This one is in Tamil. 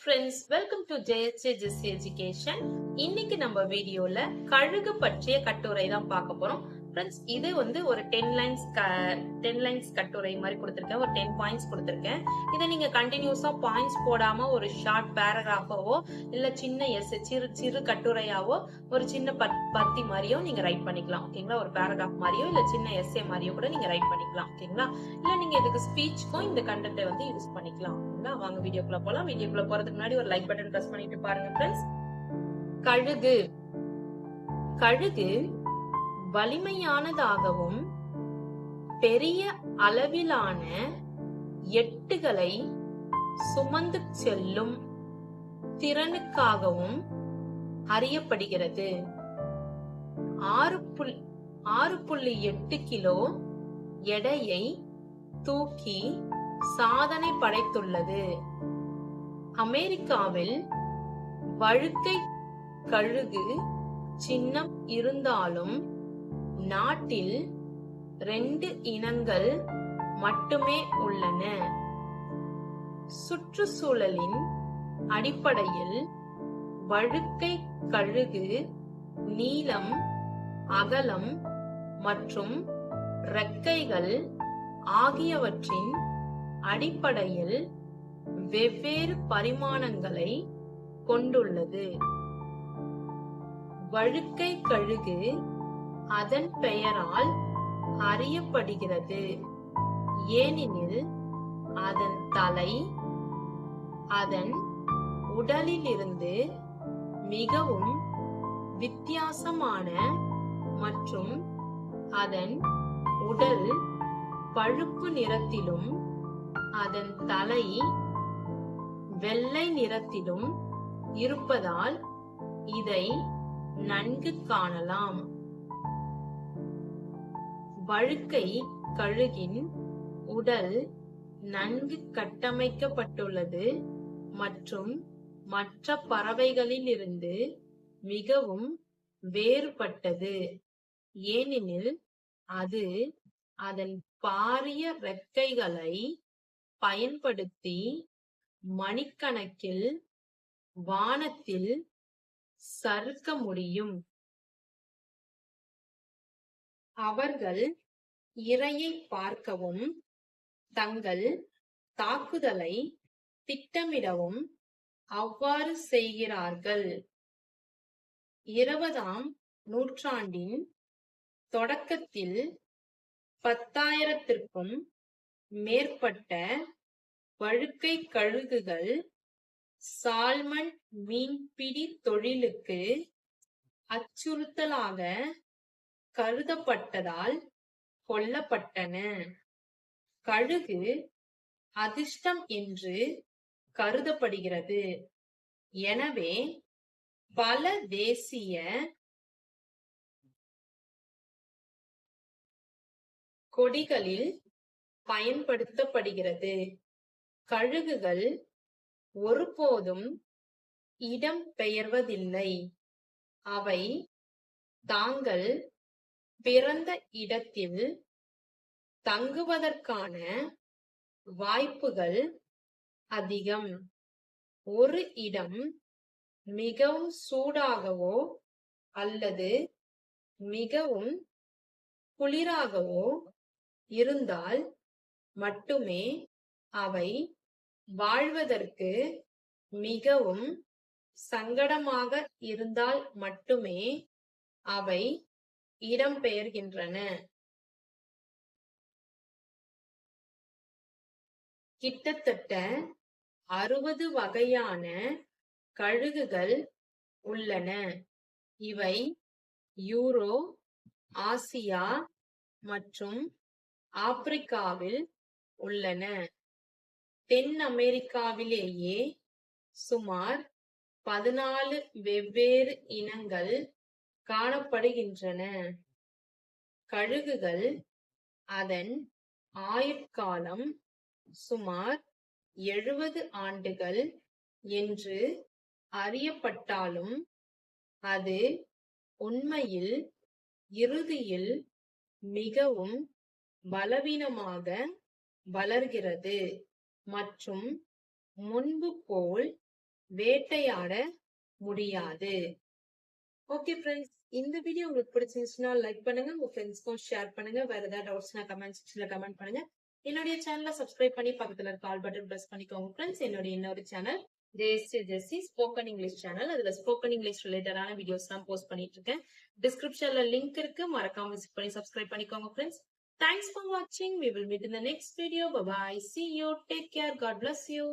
Friends welcome to Jayashree education இன்னைக்கு நம்ம வீடியோல கழுகு பற்றிய கட்டுரை தான் பார்க்க போறோம். ஃப்ரெண்ட்ஸ் இது வந்து ஒரு டென் லைன்ஸ் டென் லைன்ஸ் கட்டுரை மாதிரி கொடுத்துருக்கேன். ஒரு டென் பாயிண்ட்ஸ் கொடுத்துருக்கேன். இதை நீங்க கண்டினியூஸா பாயிண்ட்ஸ் போடாம ஒரு ஷார்ட் பேராகிராஃபாவோ இல்ல சின்ன எஸ் சிறு சிறு கட்டுரையாவோ ஒரு சின்ன பத் பத்தி மாதிரியோ நீங்க ரைட் பண்ணிக்கலாம். ஓகேங்களா ஒரு பேராகிராஃப் மாதிரியோ இல்ல சின்ன எஸ்ஏ மாதிரியோ கூட நீங்க ரைட் பண்ணிக்கலாம். ஓகேங்களா இல்ல நீங்க இதுக்கு ஸ்பீச்சுக்கும் இந்த கண்டென்ட்டை வந்து யூஸ் பண்ணிக்கலாம். ஓகேங்களா வாங்க வீடியோக்குள்ள போலாம். வீடியோக்குள்ள போறதுக்கு முன்னாடி ஒரு லைக் பட்டன் பிரஸ் பண்ணிட்டு பாருங்க ஃப்ரெண்ட்ஸ் கழுகு. கழுகு வலிமையானதாகவும் பெரிய அளவிலான எட்டுகளை சுமந்து செல்லும் திறனுக்காகவும் அறியப்படுகிறது. ஆறு புல் ஆறு புள்ளி எட்டு கிலோ எடையை தூக்கி சாதனை படைத்துள்ளது. அமெரிக்காவில் வழுக்கை கழுகு சின்னம் இருந்தாலும் நாட்டில் ரெண்டு இனங்கள் மட்டுமே உள்ளன. சுற்றுச்சூழலின் அடிப்படையில் வழுக்கை கழுகு நீளம் அகலம் மற்றும் ரெக்கைகள் ஆகியவற்றின் அடிப்படையில் வெவ்வேறு பரிமாணங்களை கொண்டுள்ளது. வழுக்கை கழுகு அதன் பெயரால் அறியப்படுகிறது. ஏனெனில் அதன் தலை அதன் உடலிலிருந்து மிகவும் வித்தியாசமான மற்றும் அதன் உடல் பழுப்பு நிறத்திலும் அதன் தலை வெள்ளை நிறத்திலும் இருப்பதால் இதை நன்கு காணலாம். வழுக்கை கழுகின் உடல் நன்கு கட்டமைக்கப்பட்டுள்ளது மற்றும் மற்ற பறவைகளிலிருந்து மிகவும் வேறுபட்டது. ஏனெனில் அது அதன் பாரிய ரெக்கைகளை பயன்படுத்தி மணிக்கணக்கில் வானத்தில் சறுக்க முடியும். அவர்கள் இரையை பார்க்கவும் தங்கள் தாக்குதலை திட்டமிடவும் அவ்வாறு செய்கிறார்கள். இருபதாம் நூற்றாண்டின் தொடக்கத்தில் பத்தாயிரத்திற்கும் மேற்பட்ட வழுக்கை கழுகுகள் சால்மன் மீன்பிடி தொழிலுக்கு அச்சுறுத்தலாக கருதப்பட்டதால் கொல்லப்பட்டன. கழுகு அதிர்ஷ்டம் என்று கருதப்படுகிறது. எனவே பல தேசிய கொடிகளில் பயன்படுத்தப்படுகிறது. கழுகுகள் ஒருபோதும் இடம் பெயர்வதில்லை அவை தாங்கள் பிறந்த இடத்தில் தங்குவதற்கான வாய்ப்புகள் அதிகம். ஒரு இடம் மிகவும் சூடாகவோ அல்லது மிகவும் குளிராகவோ இருந்தால் மட்டுமே அவை வாழ்வதற்கு மிகவும் சங்கடமாக இருந்தால் மட்டுமே அவை இடம்பெயர்கின்றன கிட்டத்தட்ட அறுபது வகையான கழுகுகள் உள்ளன. இவை யூரோ ஆசியா மற்றும் ஆப்பிரிக்காவில் உள்ளன. தென் அமெரிக்காவிலேயே சுமார் பதினாலு வெவ்வேறு இனங்கள் காணப்படுகின்றன. கழுகுகள் அதன் ஆயுட்காலம் சுமார் எழுபது ஆண்டுகள் என்று அறியப்பட்டாலும் அது உண்மையில் இறுதியில் மிகவும் பலவீனமாக வளர்கிறது மற்றும் முன்பு போல் வேட்டையாட முடியாது. ஓகே ஃப்ரெண்ட்ஸ் இந்த வீடியோ உங்களுக்கு பிடிச்சிருந்துச்சுன்னா லைக் பண்ணுங்க உங்க ஃப்ரெண்ட்ஸ்க்கும் ஷேர் பண்ணுங்க. வேற ஏதாவது டவுட்ஸ்னா கமெண்ட் செக்ஷன்ல கமெண்ட் பண்ணுங்க. என்னுடைய சேனலை சப்ஸ்கிரைப் பண்ணி பக்கத்துல இருக்க ஆல் பட்டன் பிரஸ் பண்ணிக்கோங்க ஃப்ரெண்ட்ஸ் என்னுடைய இன்னொரு channel Jayashree Jessy spoken English channel அதுல ஸ்போக்கன் இங்கிலீஷ் ரிலேட்டடான வீடியோஸ் எல்லாம் போஸ்ட் பண்ணிட்டு இருக்கேன். டிஸ்கிரிப்ஷன்ல லிங்க் இருக்கு. மறக்காம விசிட் பண்ணி சப்ஸ்கிரைப் பண்ணிக்கோங்க ஃப்ரெண்ட்ஸ் தேங்க்ஸ் ஃபார் வாட்சிங் we will meet in the next video bye see you take care God bless you